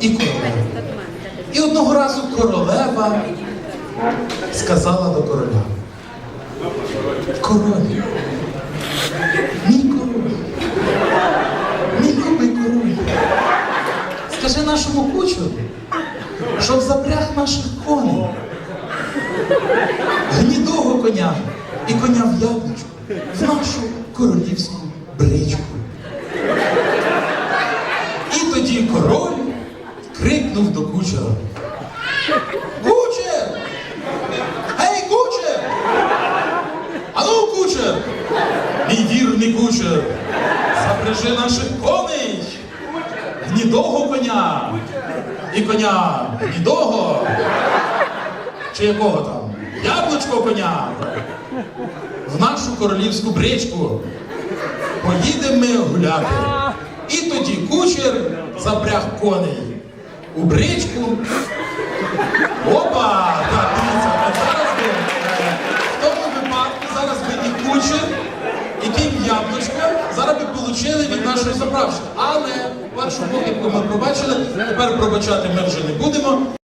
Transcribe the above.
і королева. І одного разу королева сказала до короля. Король, мій король, мій любий король, скажи нашому кучеру, щоб запряг наших коней, гнідого коня і коня в яблучку в нашу королівську бричку. І тоді король крикнув до кучера. Кучер! Гей, кучер! Ану, кучер! Мій вірний кучер! Запряжи наших коней! Гнідого коня! І коня гнідого! Чи якого там? Яблучко коня! В нашу королівську бричку! Поїдемо ми гуляти. І тоді кучер запряг коней у бричку. Опа! Так, дивіться, зараз е, в тому випадку зараз би і кучер, і кінь яблучка, зараз би получили від нашої заправщини. Але першу похибку ми пробачили, тепер пробачати ми вже не будемо.